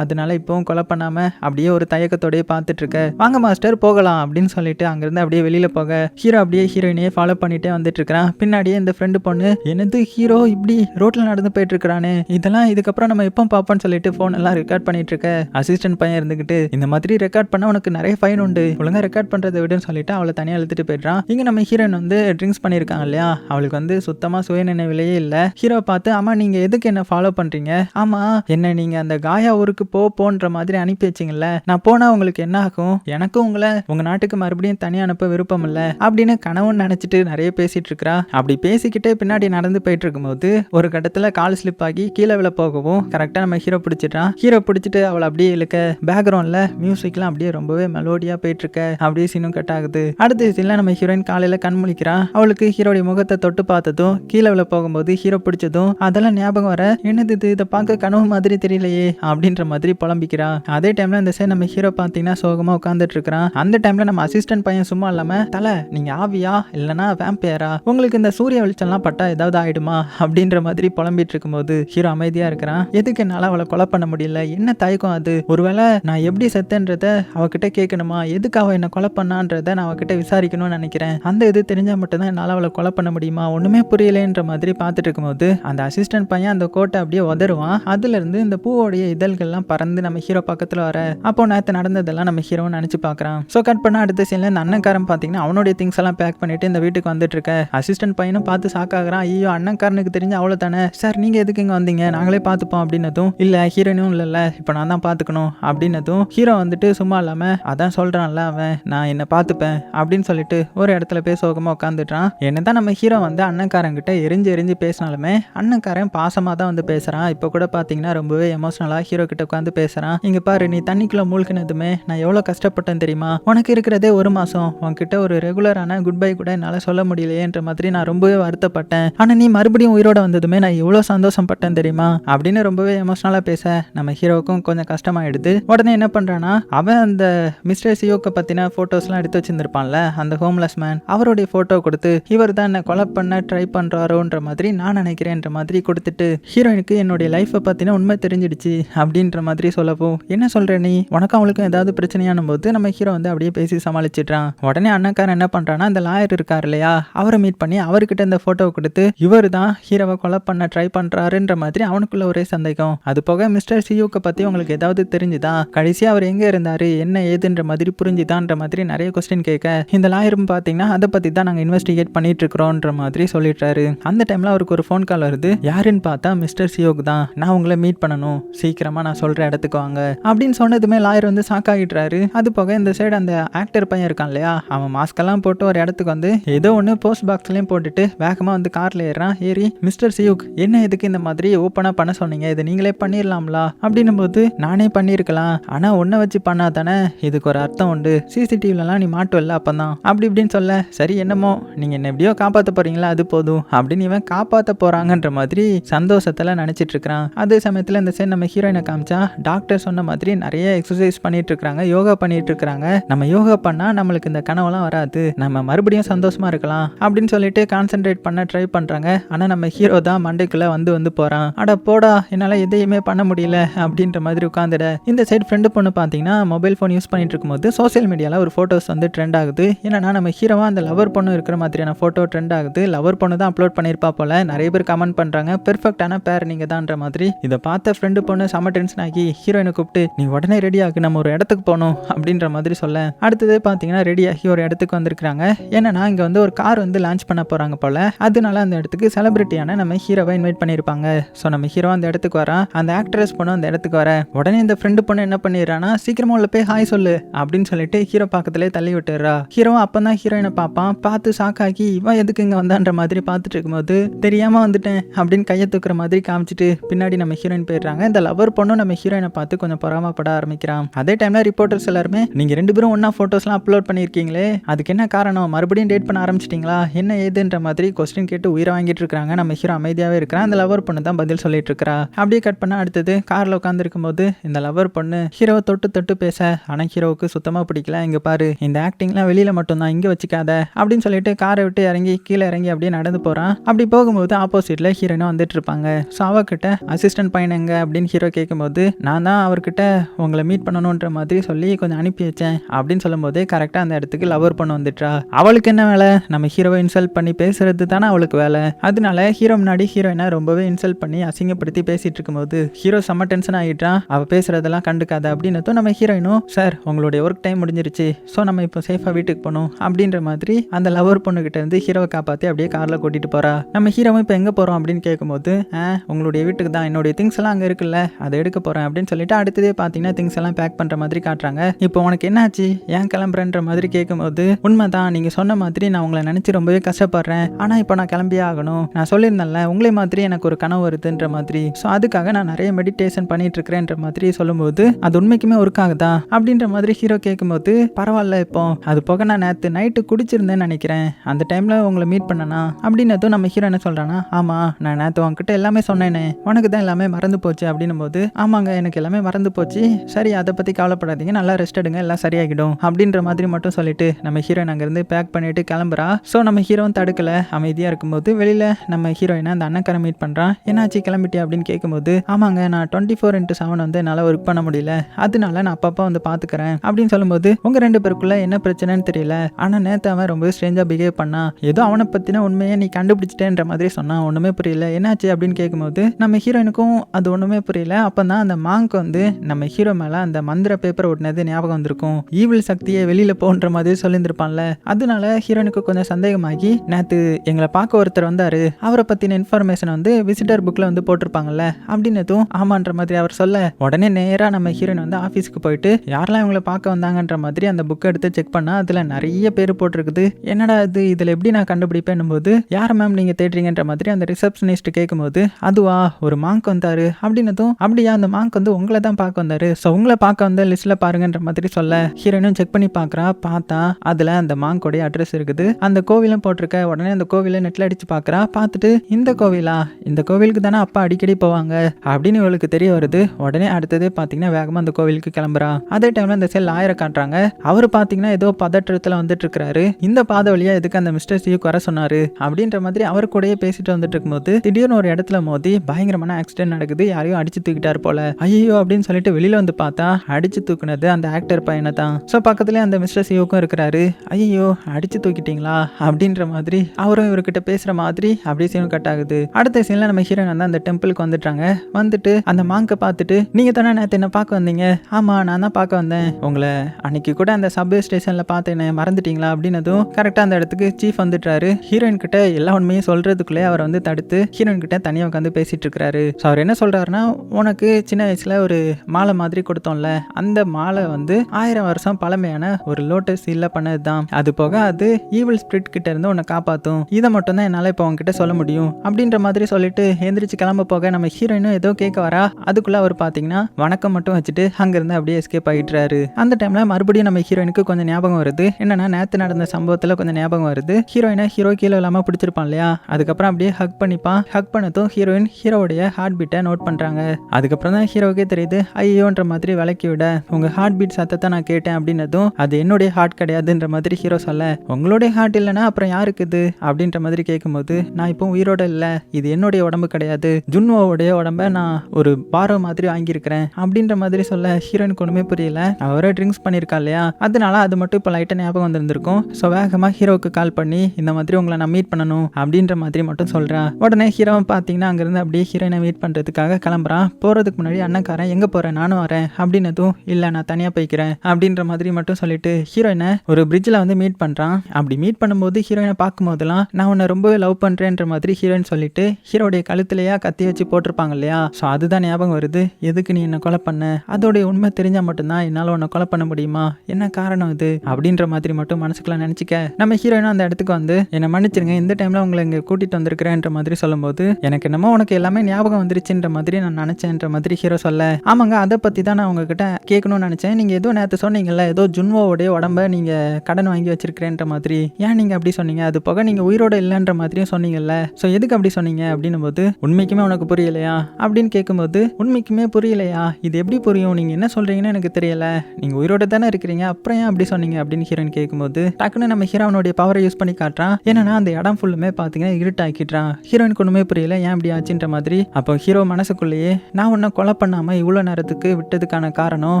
அதனால இப்போவும் கொலை பண்ணாம அப்படியே ஒரு தயக்கத்தோடயே பார்த்துட்டு இருக்க வாங்க மாஸ்டர் போகலாம் அப்படின்னு சொல்லிட்டு அங்கிருந்து அப்படியே வெளியில போக. ஹீரோ அப்படியே ஹீரோயினையே ஃபாலோ பண்ணிட்டே வந்துட்டு இருக்கிறான் பின்னாடியே இந்த ஃப்ரெண்டு பொண்ணு என்னது ஹீரோ இப்படி ரோட்ல நடந்து போயிட்டு இருக்கிறானே இதெல்லாம் இதுக்கப்புறம் நம்ம எப்போ பார்ப்போம்னு சொல்லிட்டு ஃபோன் எல்லாம் ரெக்கார்ட் பண்ணிட்டு இருக்க அசிஸ்டன்ட் பையன் இருந்துகிட்டு இந்த மாதிரி ரெக்கார்ட் பண்ண உனக்கு நிறைய ஃபைன் உண்டு. ஒழுங்கா ரெக்கார்ட் பண்றதை விடுன்னு சொல்லிட்டு அவளை தனியாக எழுத்துட்டு போயிடுறான். இங்க நம்ம ஹீரோயின் வந்து ட்ரிங்க்ஸ் பண்ணியிருக்காங்க இல்லையா? அவளுக்கு வந்து சுத்தமா சுய நினைவிலேயே இல்லை. ஹீரோ பார்த்து ஆமா நீங்க எதுக்கு என்ன ஃபாலோ பண்றீங்க ஆமா என்ன நீங்க அந்த காயா ஊருக்கு போ போன்ற மாதிரி அனுப்பி வச்சிங்கல்ல. நான் போனா உங்களுக்கு என்ன ஆகும்? எனக்கும் உங்களை உங்க நாட்டுக்கு மறுபடியும் தனியாக அனுப்ப விருப்பம் இல்ல அப்படின்னு கனவுன்னு நினைச்சிட்டு நிறைய பேசிட்டு இருக்கிறா. அப்படி பேசிக்கிட்டே பின்னாடி நடந்து போயிட்டு இருக்கும்போது ஒரு கட்டத்துல கால் ஸ்லிப் ஆகி கீழே விழ போகவும் கரெக்டா நம்ம ஹீரோ பிடிச்சிட்டான் ஹீரோ பிடிச்சிட்டு அவளை அப்படியே இழுக்க பேக்ரவுண்ட்ல மியூசிக்லாம் அப்படியே ரொம்பவே மெலோடியா போயிட்டு இருக்க அப்படியே சீனும் கட் ஆகுது. அடுத்த சீன்ல நம்ம ஹீரோயின் காலையில கண் முழிக்கிறா. அவளுக்கு ஹீரோடைய முகத்தை தொட்டு பார்த்ததும் கீழே விழ போகும்போது ஹீரோ பிடிச்சதும் அதெல்லாம் ஞாபகம் வர என்னது இது? இதை பார்க்க கனவு மாதிரி தெரியலையே அப்படின்ற மாதிரி புலம்பிக்கிறா. அதே டைம்ல இந்த சைடு நம்ம ஹீரோ பார்த்தீங்கன்னா சோகமா உட்காந்துட்டு இருக்கிறான் அந்த டைம்ல நம்ம அசிஸ்டன்ட் பையன் சும்மா இல்லாம தலை நீங்க ஆவியா? இல்லைன்னா வேம்பையரா உங்களுக்கு இந்த சூரிய வெளிச்சம்லாம் பட்டா ஏதாவது ஆயிடுமா? அப்படின்ற மாதிரி புலம்பிட்டு இருக்கும்போது ஹீரோ அமைதியா இருக்கிறான். எதுக்கு என்னால அவளை கொலை பண்ண முடியல? என்ன தயக்கம் அது? ஒருவேளை நான் எப்படி செத்தேன்றத அவகிட்ட கேட்கணுமா? எதுக்கு அவ என்ன கொலை பண்ணான்றத நான் அவகிட்ட விசாரிக்கணும்னு நினைக்கிறேன். அந்த இது தெரிஞ்சா மட்டும்தான் என்னால அவளை கொலை பண்ண முடியுமா? ஒண்ணுமே புரியலன்ற மாதிரி பார்த்துட்டு இருக்கும்போது அந்த அசிஸ்டன்ட் பையன் அந்த கோட்டை அப்படியே உதருவான். அதுல இருந்து இந்த பூவோடைய இதழ்கள்லாம் பறந்து நம்ம ஹீரோ பக்கத்துல வர அப்போ நேத்து நடந்ததெல்லாம் நம்ம ஹீரோ நினைச்சு பார்க்குறான் ஸோ கட் பண்ண அடுத்த சீன்ல இந்த அண்ணன்காரன் பார்த்தீங்கன்னா அவனுடைய திங்ஸ் எல்லாம் பேக் பண்ணிட்டு இந்த வீட்டுக்கு வந்துட்டு இருக்க அசிஸ்டன்ட் பையனும் பார்த்து சாக்காகிறான். ஐயோ அண்ணன்காரனுக்கு தெரிஞ்சு அவ்வளோ தானே? சார் நீங்க எதுக்கு இங்க வந்தீங்க? நாங்களே பார்த்துப்போம் அப்படின்னதும் இல்ல ஹீரோனும் இல்லைல்ல. இப்போ நான் தான் பார்த்துக்கணும். அப்படின்னதும் ஹீரோ வந்துட்டு சும்மா இல்லாம அதான் சொல்றான்ல அவன். நான் என்ன பார்த்துப்பேன். அப்படின்னு சொல்லிட்டு ஒரு இடத்துல போய் சோகமா உட்காந்துட்டான் என்னதான் நம்ம ஹீரோ வந்து அண்ணன்காரங்கிட்ட எரிஞ்சு எரிஞ்சு பேசினாலுமே அண்ணன்காரன் பாசமா தான் வந்து பேசுறான். இப்போ கூட பார்த்தீங்கன்னா ரொம்பவே எமோஷனலாக ஹீரோ கிட்ட உட்காந்து பேசுகிறான் இங்கே பாரு நீ தண்ணிக்குள்ள மூழ்கினதுமே நான் எவ்வளோ கஷ்டப்பட்டேன் தெரியுமா? உனக்கு இருக்கிறதே ஒரு மாதம் உன்கிட்ட ஒரு ரெகுலரான குட் பை கூட என்னால் சொல்ல முடியலையேன்ற மாதிரி நான் ரொம்பவே வருத்தப்பட்டேன். ஆனால் நீ மறுபடியும் உயிரோட வந்ததுமே நான் எவ்வளோ சந்தோஷப்பட்டேன் தெரியுமா? அப்படின்னு ரொம்பவே எமோஷனலாக பேச நம்ம ஹீரோவுக்கும் கொஞ்சம் கஷ்டமாயிடுது. உடனே என்ன பண்ணுறான்னா அவன் அந்த மிஸ்டர் சியோக்க பற்றின ஃபோட்டோஸ்லாம் எடுத்து வச்சிருந்துருப்பான்ல அந்த ஹோம்லெஸ் மேன் அவருடைய ஃபோட்டோ கொடுத்து இவர் தான் என்ன கொலை பண்ண ட்ரை பண்ணுறாரோன்ற மாதிரி நான் நினைக்கிறேன்ற மாதிரி கொடுத்துட்டு ஹீரோயினுக்கு என்னுடைய லைஃப்பை பார்த்தீங்கன்னா உண்மை தெரிஞ்சிடுச்சு அப்படின்ற மாதிரி சொல்லப்போ என்ன சொல்கிற நீ? உனக்கு அவளுக்கும் ஏதாவது பிரச்சனையான போது நம்ம ஹீரோ வந்து அப்படியே பேசி சமாளிச்சிட்றான். உடனே அண்ணக்காரன் என்ன பண்ணுறான்னா அந்த லாயர் இருக்கார் இல்லையா அவரை மீட் பண்ணி அவர்கிட்ட இந்த ஃபோட்டோவை கொடுத்து இவர் தான் ஹீரோவை கொலை பண்ண ட்ரை பண்ணுறாருன்ற மாதிரி அவனுக்குள்ள ஒரே சந்தேகம். அது போக மிஸ்டர் சியூக்கை பற்றி உங்களுக்கு ஏதாவது தெரிஞ்சுதா? கடைசியாக அவர் எங்கே இருந்தார்? என்ன ஏதுன்ற மாதிரி புரிஞ்சுதான்ற மாதிரி நிறைய கொஸ்டின் கேட்க இந்த லாயரும் பார்த்தீங்கன்னா அதை பற்றி தான் நாங்கள் இன்வெஸ்டிகேட் பண்ணிட்டு இருக்கிறோன்ற மாதிரி சொல்லிட்டாரு அந்த டைமில் அவருக்கு ஒரு ஃபோன் கால் வருது. யாருன்னு பார்த்தா மிஸ்டர் சியோக் தான். நான் உங்களை மீட் பண்ணணும். சீக்கிரமாக நான் சொல்கிற இடத்துக்கு வாங்க. அப்படின்னு சொன்னதுமே லாயர் வந்து சாக்காகிடுறாரு அது போக இந்த சைடு அந்த ஆக்டர் பையன் இருக்கான் இல்லையா? அவன் மாஸ்கெல்லாம் போட்டு ஒரு இடத்துக்கு வந்து ஏதோ ஒன்று போஸ்ட் பாக்ஸ்லேயும் போட்டுட்டு வேகமாக வந்து கார்ல ஏறான் ஏறி மிஸ்டர் சியூக் என்ன எதுக்கு இந்த மாதிரி ஓப்பனாக பண்ண சொன்னீங்க? இதை நீங்களே பண்ணிடலாம்லா அப்படின்னும் போது நானே பண்ணியிருக்கலாம் ஆனால் ஒன்றை வச்சு பண்ணா தானே? இதுக்கு ஒரு அர்த்தம் உண்டு. சிசிடிவிலலாம் நீ மாட்டுவல்ல அப்பதான் அப்படி இப்படின்னு சொல்ல சரி என்னமோ? நீங்கள் என்ன எப்படியோ காப்பாற்ற போகிறீங்களா அது போதும். அப்படின்னு இவன் காப்பாற்ற போகிறாங்கன்ற மாதிரி சந்தோஷத்தில் நினச்சிட்டு இருக்கிறான் அதே சமயத்தில் இந்த சைடு நம்ம ஹீரோயினை காமிச்சா டாக்டர் சொன்ன மாதிரி நிறைய எக்ஸசைஸ் பண்ணிட்டு இருக்கிறாங்க யோகா பண்ணிட்டு இருக்கிறாங்க நம்ம யோகா பண்ணால் நம்மளுக்கு இந்த கனவுலாம் வராது. நம்ம மறுபடியும் சந்தோஷமா இருக்கலாம் அப்படின்னு சொல்லிட்டு கான்சென்ட்ரேட் பண்ண ட்ரை பண்ணுறாங்க ஆனால் நம்ம ஹீரோ தான் மண்டைக்குள்ள வந்து வந்து போகிறான் அட போடா என்னால் எதையுமே பண்ண முடியல அப்படின்ற மாதிரி உட்காந்துட. இந்த சைடு ஃப்ரெண்டு பொண்ணு பார்த்தீங்கன்னா மொபைல் ஃபோன் யூஸ் பண்ணிட்டு இருக்கும்போது சோஷியல் மீடியாவில் ஒரு ஃபோட்டோஸ் வந்து ட்ரெண்ட் ஆகுது. ஏன்னா நம்ம ஹீரோவாக அந்த லவர் பொண்ணு இருக்கிற மாதிரியான ஃபோட்டோ ட்ரெண்ட் ஆகுது. லவர் பொண்ணு தான் அப்லோட் பண்ணியிருப்பா போல. நிறைய பேர் கமெண்ட் பண்ணுறாங்க பெர்ஃபெக்டான பேர் நீங்கள் தான் தான்ற மாதிரி. இதை பார்த்த ஃப்ரெண்டு பொண்ணு செம டென்ஷன் ஆகி ஹீரோயினை கூப்பிட்டு நீ உடனே ரெடி ஆகு நம்ம ஒரு இடத்துக்கு போகணும் அப்படின்ற மாதிரி சொல்ல. அடுத்தது பார்த்தீங்கன்னா ரெடி ஆகி ஒரு இடத்துக்கு வந்திருக்கிறாங்க. ஏன்னா இங்கே வந்து ஒரு கார் வந்து லான்ச் பண்ண போகிறாங்க போல. அதனால அந்த இடத்துக்கு செலிபிரிட்டியான நம்ம ஹீரோவை இன்வைட் பண்ணியிருப்பாங்க ஸோ நம்ம ஹீரோ அந்த இடத்துக்கு வரான் அந்த ஆக்ட்ரஸ் பொண்ணு அந்த இடத்துக்கு வர. உடனே இந்த ஃப்ரெண்டு பொண்ணு என்ன பண்ணிடுறான்னா சீக்கிரமா உள்ள போய் ஹாய் சொல்லு அப்படின்னு சொல்லிட்டு ஹீரோ பக்கத்துலேயே தள்ளி விட்டுறா ஹீரோ அப்போ தான் ஹீரோயினை பார்ப்பான். பார்த்து ஷாக்காக்கி இவன் எதுக்கு இங்கே வந்தான்ற மாதிரி பார்த்துட்டு இருக்கும்போது தெரியாமல் வந்துட்டேன் அப்படின்னு கையை தூக்குற மாதிரி காமிச்சிட்டு பின்னாடி நம்ம ஹீரோயின் போயிடுறாங்க. இந்த லவர் பொண்ணும் நம்ம ஹீரோயினை பார்த்து கொஞ்சம் பொறாமப்பட ஆரம்பிக்கிறான். அதே டைம்ல ரிப்போர்ட்டர்ஸ் எல்லாருமே நீங்க ரெண்டு பேரும் ஒன்னா போட்டோஸ்லாம் அப்லோட் பண்ணியிருக்கீங்களே? அதுக்கு என்ன காரணம்? மறுபடியும் டேட் பண்ண ஆரம்பிச்சிட்டிங்களா? என்ன ஏதுன்ற மாதிரி கொஸ்டின் கேட்டு உயிரை வாங்கிட்டு இருக்காங்க நம்ம ஹீரோ அமைதியாவே இருக்கிறான் அந்த லவர் பொண்ணு தான் பதில் சொல்லிட்டு இருக்கா அப்படியே கட் பண்ண அடுத்தது கார்ல உட்காந்துருக்கும் போது இந்த லவர் பொண்ணு ஹீரோவை தொட்டு தொட்டு பேச. ஆனா ஹீரோவுக்கு சுத்தமா பிடிக்கல. இங்க பாரு இந்த ஆக்டிங்லாம் வெளியில மட்டும்தான். இங்க வச்சுக்காத. அப்படின்னு சொல்லிட்டு காரை விட்டு இறங்கி கீழே இறங்கி அப்படியே நடந்து போறான். அப்படி போகும்போது ஆப்போசிட்ல ஹீரோனும் வந்துட்டு இருப்பாங்க. ஸோ அவகிட்ட கிட்ட அசிஸ்டன்ட் பையன் எங்க அப்படின்னு ஹீரோ கேட்கும்போது நான் தான் அவர்கிட்ட உங்களை மீட் பண்ணணுன்ற மாதிரி சொல்லி கொஞ்சம் அனுப்பி வச்சேன் அப்படின்னு சொல்லும்போது கரெக்டாக அந்த இடத்துக்கு லவர் பண்ண வந்துட்டா. அவளுக்கு என்ன வேலை? நம்ம ஹீரோவை இன்சல்ட் பண்ணி பேசுறது தானே அவளுக்கு வேலை. அதனால ஹீரோ முன்னாடி ஹீரோயினை ரொம்பவே இன்சல்ட் பண்ணி அசிங்கப்படுத்தி பேசிட்டு இருக்கும்போது ஹீரோ செம்ம டென்ஷன் ஆகிட்டான் அவள் பேசுறதெல்லாம் கண்டுக்காத அப்படின்னதும் நம்ம ஹீரோயினும் சார் உங்களுடைய ஒர்க் டைம் முடிஞ்சிருச்சு. ஸோ நம்ம இப்போ சேஃபாக வீட்டுக்கு போகணும். அப்படின்ற மாதிரி அந்த லவர் பொண்ணுகிட்ட இருந்து ஹீரோவை காப்பாற்றி அப்படியே காரில் கூட்டிட்டு போறா. நம்ம ஹீரோவும் இப்போ எங்கே போகிறோம் அப்படின்னு கேட்கும்போது ஆ உங்களுடைய வீட்டுக்கு தான். என்னுடைய திங்ஸ் எல்லாம் அங்கே இருக்குல்ல அதை எடுக்க போகிறேன் அப்படின்னு சொல்லிட்டு அடுத்ததே பார்த்தீங்கன்னா திங்ஸ் எல்லாம் பேக் பண்ணுற மாதிரி காட்டுறாங்க. இப்போ உனக்கு என்னாச்சு? ஏன் கிளம்புறன்ற மாதிரி கேட்கும்போது உண்மைதான் நீங்கள் சொன்ன மாதிரி நான் உங்களை நினச்சி ரொம்பவே கஷ்டப்படுறேன். ஆனால் இப்போ நான் கிளம்பியே ஆகணும். நான் சொல்லியிருந்தேன்ல உங்களை மாதிரி எனக்கு ஒரு கனவு வருதுன்ற மாதிரி. ஸோ அதுக்காக நான் நிறைய மெடிடேஷன் பண்ணிட்டு இருக்கிறேன்ற மாதிரி சொல்லும்போது அது உண்மைக்குமே ஒர்க் ஆகுதா? அப்படின்ற மாதிரி ஹீரோ கேட்கும்போது பரவாயில்ல இப்போ. அது போக நான் நேற்று நைட்டு குடிச்சிருந்தேன்னு நினைக்கிறேன். அந்த டைமில் உங்களை மீட் பண்ணனா? அப்படின்னதும் நம்ம ஹீரோ என்ன சொல்கிறானா ஆமாம் நான் நேற்று உங்ககிட்ட எல்லாமே சொன்னேனே. உனக்கு தான் எல்லாமே மறந்து போச்சு அப்படின்னும் போது ஆமாங்க எனக்கு எல்லாமே மறந்து போச்சு. சரி அதை பற்றி கவலைப்படாதீங்க. நல்லா ரெஸ்ட் எடுங்க எல்லாம் சரியாகிடும் அப்படின்ற மாதிரி மட்டும் சொல்லிட்டு நம்ம ஹீரோயின் அங்கேருந்து பேக் பண்ணிட்டு கிளம்புறா. ஸோ நம்ம ஹீரோவும் தடுக்கல. அமைதியாக இருக்கும்போது வெளியில் நம்ம ஹீரோயினை அந்த அண்ணக்காரை மீட் பண்ணுறான் என்னாச்சு கிளம்பிட்டியா? அப்படின்னு கேட்கும்போது ஆமாங்க நான் டுவெண்ட்டி ஃபோர் இன்ட்டு செவன் வந்து என்னால் ஒர்க் பண்ண முடியல. அதனால நான் அப்பப்போ வந்து பார்த்துக்கிறேன் அப்படின்னு சொல்லும்போது உங்கள் ரெண்டு பேருக்குள்ள என்ன பிரச்சனைன்னு தெரியல. ஆனால் நேற்று அவன் ரொம்ப ஸ்ட்ரேஞ்சாக பிஹேவ் பண்ணான். ஏதோ அவனை பற்றின உண்மையை நீ கண்டுபிடிச்சிட்டேன்ற மாதிரி சொன்னான். ஒன்றுமே புரியல. என்னாச்சு? அப்படின்னு கேட்கும்போது நம்ம ஹீரோயினுக்கும் அது ஒன்றுமே புரியல. அப்போ தான் அந்த மாங்க் வந்து நம்ம ஹீரோ மேலே அந்த மந்திர பேப்பர் ஒட்டினது ஞாபகம் வந்திருக்கும். ஈவில் சக்தியை வெளியில் போன்ற மாதிரி சொல்லியிருந்திருப்பான்ல. அதனால ஹீரோயினுக்கு கொஞ்சம் சந்தேகமாகி நேற்று எங்களை பார்க்க ஒருத்தர் வந்தார். அவரை பற்றின இன்ஃபர்மேஷன் வந்து விசிட்டர் புக்கில் வந்து போட்டிருப்பாங்கல்ல. அப்படின்னதும் ஆமான்ற மாதிரி அவர் சொல்ல உடனே நேராக நம்ம ஹீரோயின் வந்து ஆஃபீஸ்க்கு போயிட்டு யாரெல்லாம் இவங்களை பார்க்க வந்தாங்கன்ற மாதிரி அந்த புக்கை எடுத்து செக் பண்ணால் அதில் நிறைய பேர் போட்டிருக்குது. என்னடா இது? இதில் எப்படி நான் கண்டுபிடிப்பேன் போது யார் மேம் நீங்கள் தேடுறீங்கன்ற மாதிரி அந்த ரிசப்ஷனிஸ்ட் கேட்கும்போது அதுவா ஒரு மாங்க் வந்தாரு அப்படின்னதும் அப்படியா அந்த மாங்க் வந்து உங்களை தான் பார்க்க வந்தாரு. ஸோ உங்களை பார்க்க வந்த லிஸ்ட்டில் பாருங்கன்ற மாதிரி சொல்ல ஹீரோனும் செக் பண்ணி பார்க்குறா. பார்த்தா அதில் அந்த மாங்கோடைய அட்ரஸ் இருக்குது. அந்த கோவிலும் போட்டிருக்க. உடனே அந்த கோவிலை நெட்டில் அடிச்சு பார்க்குறா. பார்த்துட்டு இந்த கோவிலா? இந்த கோவிலுக்கு தானே அப்பா அடிக்கடி போவாங்க? அப்படின்னு இவளுக்கு தெரிய வருது. உடனே அடுத்ததே பார்த்தீங்கன்னா வேகமாக அந்த கோவிலுக்கு கிளம்புறா. அதே டைமில் அந்த செல் ஆயிரம் காட்டுறாங்க. அவர் பார்த்தீங்கன்னா ஏதோ பதற்றத்தில் வந்துட்டு இருக்கிறாரு இந்த பாதை வழியாக எதுக்கு அந்த மிஸ்டர் சியூக்கு வர சொன்னாரு? அப்படின்ற மாதிரி அவர் கூடயே பேசிட்டு வந்துட்டு இருக்கும்போது திடீர்னு ஒரு இடத்துல மோதி பயங்கரமான ஆக்சிடென்ட் நடக்குது யாரையும் அடிச்சு தூக்கிட்டாரு போல. ஐயோ அப்படின்னு சொல்லிட்டு வெளியில வந்து பார்த்தா அடிச்சு தூக்குனது அந்த ஆக்டர் பையனை தான் ஸோ பக்கத்துலேயே அந்த மிஸ்டர் சியூக்கும் இருக்கிறாரு. ஐயோ அடிச்சு தூக்கிட்டீங்களா? அப்படின்ற மாதிரி அவரும் இவர்கிட்ட பேசுற மாதிரி அப்படியே சீனும் கட் ஆகுது. அடுத்த சீன்ல நம்ம ஹீரோயின் வந்து அந்த டெம்பிளுக்கு வந்துட்டாங்க வந்துட்டு அந்த மாங்கை பார்த்துட்டு நீங்க தானே நேற்று என்ன பார்க்க வந்தீங்க? ஆமா நான் தான் பார்க்க வந்தேன். உங்களை அன்னைக்கு கூட அந்த சப்வே ஸ்டேஷன்ல பார்த்தேனே மறந்துட்டீங்களா? அப்படின்னதும் கரெக்டாக அந்த இடத்துக்கு சீஃப் வந்துட்டாரு ஹீரோயின் கிட்ட எல்லா உண்மையும் சொல்றதுக்குள்ளே அவர் வந்து தடுத்து ஹீரோயின் கிட்ட தனியாக உட்காந்து பேசிட்டு இருக்காரு ஸோ அவர் என்ன சொல்கிறாருன்னா உனக்கு சின்ன வயசில் ஒரு மாலை மாதிரி கொடுத்தோம்ல அந்த மாலை வந்து ஆயிரம் வருஷம் பழமையான ஒரு லோட்டஸ் இல்லை பண்ணது தான் அது போக அது ஈவில் ஸ்பிரிட் கிட்ட இருந்து உன்னை காப்பாற்றும் இதை மட்டும் தான் என்னால் இப்போ உங்ககிட்ட சொல்ல முடியும். அப்படின்ற மாதிரி சொல்லிட்டு எந்திரிச்சு கிளம்ப போக நம்ம ஹீரோயினும் ஏதோ கேட்க வரா. அதுக்குள்ள அவர் பார்த்தீங்கன்னா வணக்கம் மட்டும் வச்சுட்டு அங்கேருந்து அப்படியே எஸ்கேப் ஆகிட்டுறாரு அந்த டைமில் மறுபடியும் நம்ம ஹீரோயினுக்கு கொஞ்சம் ஞாபகம் வருது. என்னன்னா நேற்று நடந்த சம்பவத்தில் கொஞ்சம் ஞாபகம் வருது. ஹீரோயினை ஹீரோ கீழே இல்லாமல் பிடிச்சிருப்பான் இல்லையா? அதுக்கப்புறம் அப்படியே ஹக் பண்ணிப்பான். ஹக் பண்ணதும் ஹீரோயின் ஹீரோடைய ஹார்ட் பீட்டை நோட் பண்ணுறாங்க அதுக்கப்புறம் தான் ஹீரோவுக்கே தெரியுது ஐயோன்ற மாதிரி விளக்கி விட உங்கள் ஹார்ட் பீட் சத்தத்தை நான் கேட்டேன் அப்படின்னதும் அது என்னுடைய ஹார்ட் கிடையாதுன்ற மாதிரி ஹீரோ சொல்ல உங்களுடைய ஹார்ட் இல்லைன்னா அப்புறம் யாருக்குது அப்படின்ற மாதிரி கேட்கும்போது நான் இப்போ உயிரோட இல்லை இது என்னுடைய உடம்பு கிடையாது. ஜுன்வோவுடைய உடம்ப நான் ஒரு பாரோ மாதிரி வாங்கியிருக்கிறேன். அப்படின்ற மாதிரி சொல்ல ஹீரோயினுக்கு ஒன்றுமே புரியல. அவரே ட்ரிங்க்ஸ் பண்ணியிருக்கா இல்லையா? அதனால அது மட்டும் இப்போ லைட்டாக ஞாபகம் வந்திருந்திருக்கும். ஸோ வேகமாக ஹீரோவுக்கு கால் பண்ணி இந்த மாதிரி உங்களை நான் மீட் பண்ணணும் அப்படின்ற மாதிரி மட்டும் சொல்கிறா உடனே ஹீரோவை பார்த்தீங்கன்னா அங்கேருந்து அப்படியே ஹீரோயினை மீட் பண்ணுறதுக்காக கிளம்புறான். போகிறதுக்கு முன்னாடி அண்ணக்காரன் எங்கே போகிறேன் நானும் வரேன். அப்படின்னதும் இல்லை நான் தனியாக போய்க்கிறேன். அப்படின்ற மாதிரி மட்டும் சொல்லிட்டு ஹீரோயினை ஒரு பிரிட்ஜில் வந்து மீட் பண்ணுறான் அப்படி மீட் பண்ணும்போது ஹீரோயினை பார்க்கும்போதெல்லாம் நான் உன்னை ரொம்பவே லவ் பண்ணுறேன்ற மாதிரி ஹீரோயின் சொல்லிட்டு ஹீரோடைய கழுத்துலையா கத்தி வச்சு போட்டிருப்பாங்க இல்லையா? ஸோ அதுதான் ஞாபகம் வருது. எதுக்கு நீ என்னை கொலை பண்ண? அதோடைய உண்மை தெரிஞ்சால் மட்டும்தான் என்னால் உன்னை கொலை பண்ண முடியுமா? என்ன காரணம் இது? அப்படின்ற மாதிரி மட்டும் மனசுக்குள்ள நினச்சிக்க நம்ம ஹீரோயினும் அந்த இடத்துக்கு வந்து என்னை மன்னிச்சிருங்க இந்த டைமில் உங்களை இங்கே கூட்டிகிட்டு வந்திருக்கிறேன்ற மாதிரி சொல்லும்போது எனக்கு என்னமோ உனக்கு எல்லாமே ஞாபகம் வந்துருச்சுன்ற மாதிரி நான் நினச்சேன்ற மாதிரி ஹீரோ சொல்ல. ஆமாங்க அதை பற்றி தான் நான் உங்ககிட்ட கேட்கணும்னு நினச்சேன். நீங்கள் ஏதோ நேற்று சொன்னீங்கல்ல ஏதோ ஜுன்வோவுடைய உடம்ப நீங்கள் கடன் வாங்கி வச்சிருக்கிறேன்ற மாதிரி. ஏன் நீங்கள் அப்படி சொன்னீங்க? அது போக நீங்கள் உயிரோட இல்லைன்ற மாதிரியும் சொன்னீங்கல்ல. ஸோ எதுக்கு அப்படி சொன்னீங்க? அப்படின்னும் போது உண்மைக்குமே உனக்கு புரியலையா? அப்படின்னு கேட்கும்போது உண்மைக்குமே புரியலையா? இது எப்படி புரியும்? நீங்கள் என்ன சொல்கிறீங்கன்னு எனக்கு தெரியல. நீங்கள் உயிரோட தானே இருக்கிறீங்க. அப்புறம் ஏன் அப்படி சொன்னீங்க? அப்படின்னு ஹீரோயின் கேட்கும்போது டக்குன்னு நம்ம ஹீரோனுடைய பவரை யூஸ் பண்ணி காட்டுறான். ஏன்னா அந்த இடம் ஃபுல்லுமே பார்த்தீங்கன்னா இருட்டாக்கிட்டான் ஹீரோயினுக்கு ஒன்றுமே புரியல. ஏன் அப்படி ஆச்சுன்ற மாதிரி மாதிரி அப்போ ஹீரோ மனசுக்குள்ளேயே நான் உன்னை கொலை பண்ணாமல் இவ்வளோ நேரத்துக்கு விட்டதுக்கான காரணம்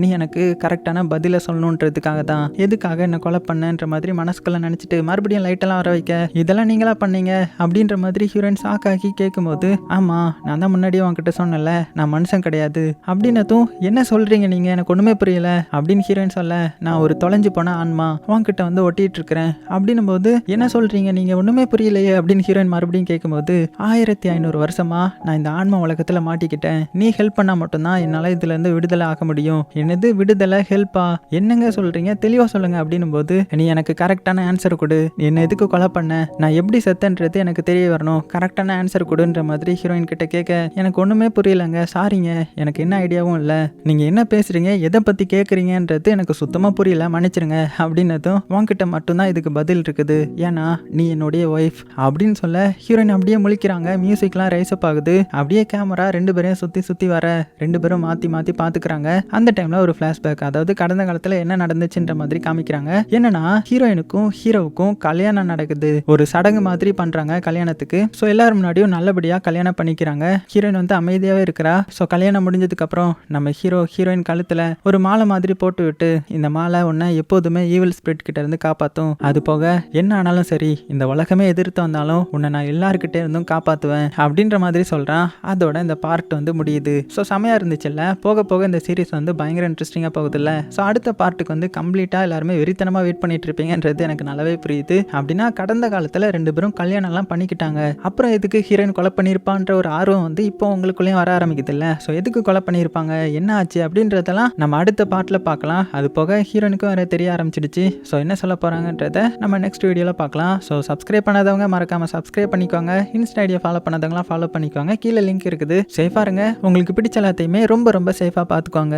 நீ எனக்கு கரெக்டான பதிலை சொல்லணுன்றதுக்காக தான் எதுக்காக என்ன கொலை பண்ணன்ற மாதிரி மனசுக்குள்ள நினச்சிட்டு மறுபடியும் லைட்டெல்லாம் வர வைக்க? இதெல்லாம் நீங்களா பண்ணீங்க? அப்படின்ற மாதிரி ஹீரோயின் ஷாக்காகி கேட்கும்போது ஆமாம் நான் தான் முன்னாடியே உங்ககிட்ட சொன்னல நான் மனுஷன் கிடையாது. அப்படின்னதும் என்ன சொல்கிறீங்க நீங்கள் எனக்கு ஒன்றுமே புரியல. அப்படின்னு ஹீரோயின் சொல்ல நான் ஒரு தொலைஞ்சு போன ஆன்மா உன்கிட்ட வந்து ஒட்டிட்டு இருக்கிறேன். அப்படின்னும் போது என்ன சொல்கிறீங்க நீங்கள் ஒன்றுமே புரியலையே. அப்படின்னு ஹீரோயின் மறுபடியும் கேட்கும்போது ஆயிரத்தி ஐநூறு வருஷமா நான் இந்த ஆன்ம உலகத்தில் மாட்டிக்கிட்டேன். நீ ஹெல்ப் பண்ணால் மட்டும்தான் என்னால் இதுலேருந்து விடுதலை ஆக முடியும். என்னது விடுதலை? ஹெல்ப்பா என்னங்க சொல்கிறீங்க தெளிவாக சொல்லுங்கள் அப்படின்னும் போது நீ எனக்கு கரெக்டான ஆன்சர் கொடு. என்ன எதுக்கு கொலை பண்ண? நான் எப்படி செத்தன்றது எனக்கு தெரிய வரணும். கரெக்டான ஆன்சர் கொடுன்ற மாதிரி ஹீரோயின் கிட்ட கேட்க எனக்கு ஒன்றுமே புரியலங்க. சாரிங்க எனக்கு என்ன ஐடியாவும் இல்லை. நீங்கள் என்ன பேசுகிறீங்க எதை பற்றி கேட்குறீங்கன்றது எனக்கு சுத்தமாக புரியல. மன்னிச்சிருங்க. அப்படின்னதும் உன்கிட்ட மட்டும்தான் இதுக்கு பதில் இருக்குது. ஏன்னா நீ என்னுடைய ஒய்ஃப் அப்படின்னு சொல்ல ஹீரோயின் அப்படியே முழிக்கிறாங்க. மியூசிக்லாம் ரைஸ் அப் ஆகுது. அப்படியே கேமரா ரெண்டு பேரையும் சுற்றி சுற்றி வர ரெண்டு பேரும் மாற்றி மாற்றி பார்த்துக்கிறாங்க அந்த டைமில் ஒரு ஃப்ளாஷ்பேக் அதாவது கடந்த காலத்தில் என்ன நடந்துச்சுன்ற மாதிரி காமிக்கிறாங்க. என்னன்னா ஹீரோயினுக்கும் ஹீரோவுக்கும் கல்யாணம் நடக்குது. ஒரு சடங்கு மாதிரி பண்ணுறாங்க கல்யாணத்துக்கு. ஸோ எல்லாரும் முன்னாடியும் நல்லபடியாக கல்யாணம் பண்ணிக்கிறாங்க. ஹீரோயின் வந்து அமைதியாகவே இருக்கிறா. ஸோ கல்யாணம் முடிஞ்சதுக்கப்புறம் நம்ம ஹீரோ ஹீரோயின் கழுத்தில் ஒரு மாலை மாதிரி போட்டு விட்டு இந்த மாலை உன்னை எப்போதுமே ஈவில் ஸ்பிரிட் கிட்ட இருந்து காப்பாற்றும் அது போக என்ன ஆனாலும் சரி இந்த உலகமே எதிர்த்து வந்தாலும் உன்னை நான் எல்லாருக்கிட்டே இருந்தும் காப்பாற்றுவேன் அப்படின்ற மாதிரி சொல்கிறான் அதோட இந்த பார்ட் வந்து முடியுது. ஸோ செமையாக இருந்துச்சுல்ல? போக போக இந்த சீரிஸ் வந்து பயங்கர இன்ட்ரெஸ்டிங்காக போகுதுல்ல? ஸோ அடுத்த பார்ட்டுக்கு வந்து கம்ப்ளீட்டாக எல்லாருமே வெறித்தனமாக வெயிட் பண்ணிட்டு இருப்பீங்கன்றது எனக்கு நல்லாவே புரியுது. அப்படின்னா கடந்த காலத்தில் ரெண்டு பேரும் கல்யாணம்லாம் பண்ணிக்கிட்டாங்க. அப்புறம் எதுக்கு ஹீரோயின் கொலை பண்ணியிருப்பான்ற ஒரு ஆர்வம் வந்து இப்போ உங்களுக்குள்ளேயும் வர ஆரம்பிக்குது இல்லை ஸோ எதுக்கு கொலை பண்ணியிருப்பாங்க? என்ன ஆச்சு? அப்படின்றதெல்லாம் நம்ம அடுத்த பார்ட்டில் பார்க்கலாம். அது போக ஹீரோனுக்கும் வேறு தெரிய ஆரம்பிச்சிடுச்சு. ஸோ என்ன சொல்ல போகிறாங்கன்றத நம்ம நெக்ஸ்ட் வீடியோவில் பார்க்கலாம். ஸோ சப்ஸ்கிரைப் பண்ணாதவங்க மறக்காமல் சப்ஸ்கிரைப் பண்ணிக்கோங்க. இன்ஸ்டா ஐடியா ஃபாலோ பண்ணாதவங்களாம் ஃபாலோ பண்ணிக்கோங்க. கீழே லிங்க் இருக்குது. சேஃபாக இருங்க. உங்களுக்கு பிடிச்ச எல்லாத்தையுமே ரொம்ப ரொம்ப சேஃபாக பார்த்துக்கோங்க.